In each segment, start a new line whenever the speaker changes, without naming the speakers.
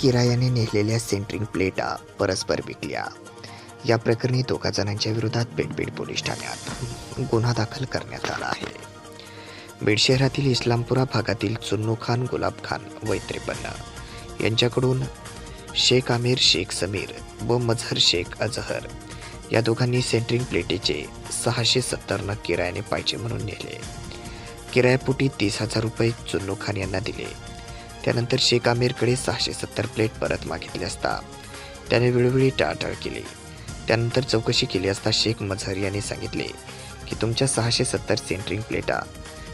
किरायाने नेलेल्या centering प्लेटा परस्पर विकल्या. या प्रकरणी दोघा जणांच्या विरोधात बेडबीड पोलीस ठाण्यात गुन्हा दाखल करण्यात आला आहे. बीड शहरातील इस्लामपुरा भागातील चुन्नू खान गुलाब खान वय त्रेपन्न यांच्याकडून शेख आमिर शेख समीर व मझहर शेख अजहर या दोघांनी सेंटरिंग प्लेटेचे सहाशे सत्तर नग किरायाने पाहिजे म्हणून नेले. किरायापोटी तीस हजार रुपये चुन्नू खान यांना दिले. त्यानंतर शेख आमिरकडे सहाशे सत्तर प्लेट परत मागितले असता. त्याने वेळोवेळी टाळटाळ केली. त्यानंतर चौकशी केली असता शेख मझहर यांनी सांगितले की तुमच्या सहाशे सत्तर सेंटरिंग प्लेटा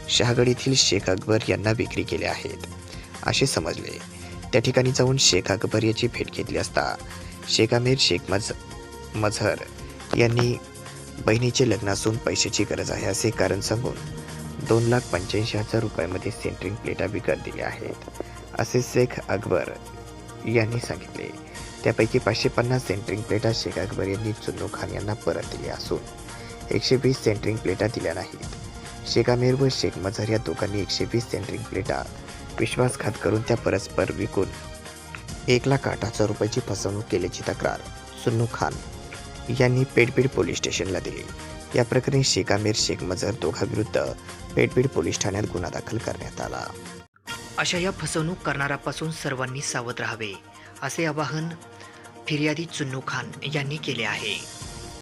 शहागड येथील शेख अकबर यांना विक्री केल्या आहेत. असे समजले. त्या ठिकाणी जाऊन शेख अकबर याची भेट घेतली असता शेख आमिर शेख मझ मझहर यांनी बहिणीचे लग्न असून पैशाची गरज आहे असे कारण सांगून दोन लाख पंच्याऐंशी हजार रुपयामध्ये सेंटरिंग प्लेटा विकत दिल्या आहेत असे शेख अकबर यांनी सांगितले. त्यापैकी पाचशे पन्नास सेंटरिंग प्लेटा शेख अकबर यांनी चुन्नू खान यांना परत दिल्या असून एकशे वीस सेंटरिंग प्लेटा दिल्या नाहीत. शेख आमिर व शेख मझर या दोघांनी एकशे वीस सेंटरिंग प्लेटा विश्वासघात करून त्या परस्पर विकून एक लाख आठ हजार रुपयाची फसवणूक केल्याची तक्रार सुन्नू खान यांनी पेडपीड पोलीस स्टेशनला दिली. या प्रकरणी शेख आमिर शेख मजर दोघांविरुद्ध पेडबीड पोलीस ठाण्यात गुन्हा दाखल करण्यात आला.
अशा या फसवणूक करणाऱ्यापासून सर्वांनी सावध राहावे असे आवाहन फिर्यादी चुन्नू खान यांनी केले आहे.